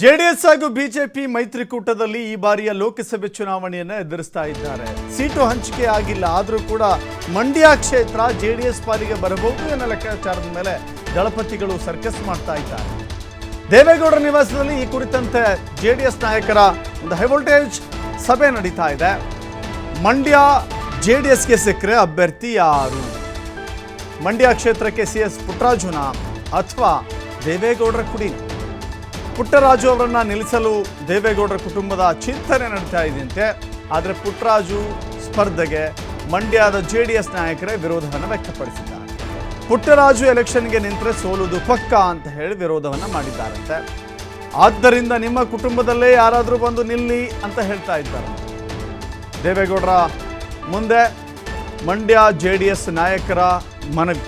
JDS ಹಾಗೂ BJP ಮೈತ್ರಿಕೂಟದಲ್ಲಿ ಈ ಬಾರಿಯ ಲೋಕಸಭೆ ಚುನಾವಣೆಯನ್ನು ಎದುರಿಸ್ತಾ ಇದ್ದಾರೆ. ಸೀಟು ಹಂಚಿಕೆ ಆಗಿಲ್ಲ, ಆದರೂ ಕೂಡ ಮಂಡ್ಯ ಕ್ಷೇತ್ರ ಜೆಡಿಎಸ್ ಪಾಲಿಗೆ ಬರಬಹುದು ಎನ್ನೋ ಲೆಕ್ಕಾಚಾರದ ಮೇಲೆ ದಳಪತಿಗಳು ಸರ್ಕಸ್ ಮಾಡ್ತಾ ಇದ್ದಾರೆ. ದೇವೇಗೌಡರ ನಿವಾಸದಲ್ಲಿ ಈ ಕುರಿತಂತೆ ಜೆಡಿಎಸ್ ನಾಯಕರ ಒಂದು ಹೈವೋಲ್ಟೇಜ್ ಸಭೆ ನಡೀತಾ ಇದೆ. ಮಂಡ್ಯ ಜೆಡಿಎಸ್ಗೆ ಸಿಕ್ಕರೆ ಅಭ್ಯರ್ಥಿ ಯಾರು? ಮಂಡ್ಯ ಕ್ಷೇತ್ರಕ್ಕೆ ಸಿ ಎಸ್ ಪುಟ್ಟರಾಜುನ ಅಥವಾ ದೇವೇಗೌಡರ ಕುಡಿ ಪುಟ್ಟರಾಜು ಅವರನ್ನ ನಿಲ್ಲಿಸಲು ದೇವೇಗೌಡರ ಕುಟುಂಬದ ಚಿಂತನೆ ನಡೀತಾ ಇದೆಯಂತೆ. ಆದರೆ ಪುಟ್ಟರಾಜು ಸ್ಪರ್ಧೆಗೆ ಮಂಡ್ಯದ ಜೆ ಡಿ ಎಸ್ ನಾಯಕರೇ ವಿರೋಧವನ್ನು ವ್ಯಕ್ತಪಡಿಸಿದ್ದಾರೆ. ಪುಟ್ಟರಾಜು ಎಲೆಕ್ಷನ್ಗೆ ನಿಂತರೆ ಸೋಲುವುದು ಪಕ್ಕ ಅಂತ ಹೇಳಿ ವಿರೋಧವನ್ನು ಮಾಡಿದ್ದಾರಂತೆ. ಆದ್ದರಿಂದ ನಿಮ್ಮ ಕುಟುಂಬದಲ್ಲೇ ಯಾರಾದರೂ ಬಂದು ನಿಲ್ಲಿ ಅಂತ ಹೇಳ್ತಾ ಇದ್ದಾರೆ. ದೇವೇಗೌಡರ ಮುಂದೆ ಮಂಡ್ಯ ಜೆ ಡಿ ಎಸ್ ನಾಯಕರ ಮನವಿ.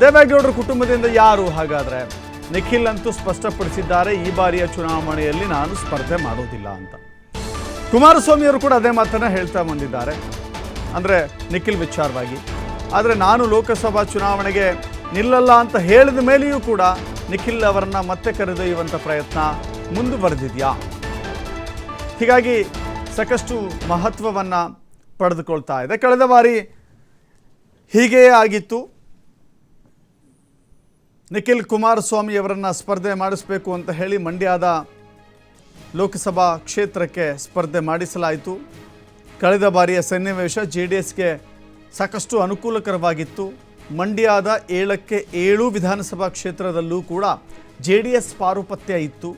ದೇವೇಗೌಡರ ಕುಟುಂಬದಿಂದ ಯಾರು ಹಾಗಾದ್ರೆ? ನಿಖಿಲ್ ಅಂತೂ ಸ್ಪಷ್ಟಪಡಿಸಿದ್ದಾರೆ, ಈ ಬಾರಿಯ ಚುನಾವಣೆಯಲ್ಲಿ ನಾನು ಸ್ಪರ್ಧೆ ಮಾಡೋದಿಲ್ಲ ಅಂತ. ಕುಮಾರಸ್ವಾಮಿ ಅವರು ಕೂಡ ಅದೇ ಮಾತನ್ನ ಹೇಳ್ತಾ ಬಂದಿದ್ದಾರೆ. ಅಂದರೆ ನಿಖಿಲ್ ವಿಚಾರವಾಗಿ. ಆದರೆ ನಾನು ಲೋಕಸಭಾ ಚುನಾವಣೆಗೆ ನಿಲ್ಲಲ್ಲ ಅಂತ ಹೇಳಿದ ಮೇಲೆಯೂ ಕೂಡ ನಿಖಿಲ್ ಅವರನ್ನ ಮತ್ತೆ ಕರೆದೊಯ್ಯುವಂಥ ಪ್ರಯತ್ನ ಮುಂದುವರೆದಿದೆಯಾ? ಹೀಗಾಗಿ ಸಾಕಷ್ಟು ಮಹತ್ವವನ್ನು ಪಡೆದುಕೊಳ್ತಾ ಇದೆ. ಕಳೆದ ಬಾರಿ ಹೀಗೆಯೇ ಆಗಿತ್ತು. ನಿಖಿಲ್ ಕುಮಾರಸ್ವಾಮಿಯವರನ್ನು ಸ್ಪರ್ಧೆ ಮಾಡಿಸಬೇಕು ಅಂತ ಹೇಳಿ ಮಂಡ್ಯದ ಲೋಕಸಭಾ ಕ್ಷೇತ್ರಕ್ಕೆ ಸ್ಪರ್ಧೆ ಮಾಡಿಸಲಾಯಿತು. ಕಳೆದ ಬಾರಿಯ ಸನ್ನಿವೇಶ ಜೆ ಡಿ ಎಸ್ಗೆ ಸಾಕಷ್ಟು ಅನುಕೂಲಕರವಾಗಿತ್ತು. ಮಂಡ್ಯದ ಏಳಕ್ಕೆ ಏಳು ವಿಧಾನಸಭಾ ಕ್ಷೇತ್ರದಲ್ಲೂ ಕೂಡ ಜೆ ಡಿ ಎಸ್ ಪಾರುಪತ್ಯ ಇತ್ತು.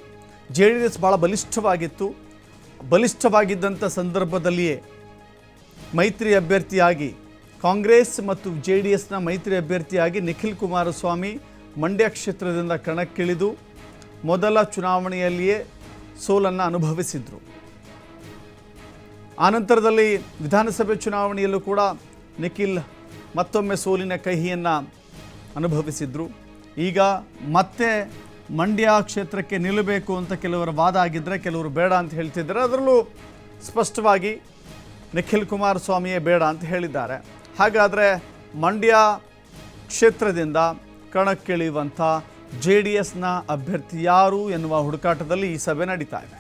ಜೆ ಡಿ ಎಸ್ ಭಾಳ ಬಲಿಷ್ಠವಾಗಿತ್ತು. ಬಲಿಷ್ಠವಾಗಿದ್ದಂಥ ಸಂದರ್ಭದಲ್ಲಿಯೇ ಮೈತ್ರಿ ಅಭ್ಯರ್ಥಿಯಾಗಿ ಕಾಂಗ್ರೆಸ್ ಮತ್ತು ಜೆ ಡಿ ಎಸ್ನ ಮೈತ್ರಿ ಅಭ್ಯರ್ಥಿಯಾಗಿ ನಿಖಿಲ್ ಕುಮಾರಸ್ವಾಮಿ ಮಂಡ್ಯ ಕ್ಷೇತ್ರದಿಂದ ಕಣಕ್ಕಿಳಿದು ಮೊದಲ ಚುನಾವಣೆಯಲ್ಲಿಯೇ ಸೋಲನ್ನು ಅನುಭವಿಸಿದರು. ಆನಂತರದಲ್ಲಿ ವಿಧಾನಸಭೆ ಚುನಾವಣೆಯಲ್ಲೂ ಕೂಡ ನಿಖಿಲ್ ಮತ್ತೊಮ್ಮೆ ಸೋಲಿನ ಕಹಿಯನ್ನು ಅನುಭವಿಸಿದರು. ಈಗ ಮತ್ತೆ ಮಂಡ್ಯ ಕ್ಷೇತ್ರಕ್ಕೆ ನಿಲ್ಲಬೇಕು ಅಂತ ಕೆಲವರ ವಾದ ಆಗಿದ್ದರೆ ಕೆಲವರು ಬೇಡ ಅಂತ ಹೇಳ್ತಿದ್ದಾರೆ. ಅದರಲ್ಲೂ ಸ್ಪಷ್ಟವಾಗಿ ನಿಖಿಲ್ ಕುಮಾರಸ್ವಾಮಿಯೇ ಬೇಡ ಅಂತ ಹೇಳಿದ್ದಾರೆ. ಹಾಗಾದರೆ ಮಂಡ್ಯ ಕ್ಷೇತ್ರದಿಂದ ಕಣಕ್ಕಿಳಿಯುವಂಥ ಜೆ ಡಿ ಎಸ್ನ ಅಭ್ಯರ್ಥಿ ಯಾರು ಎನ್ನುವ ಹುಡುಕಾಟದಲ್ಲಿ ಈ ಸಭೆ ನಡೀತಾ ಇದೆ.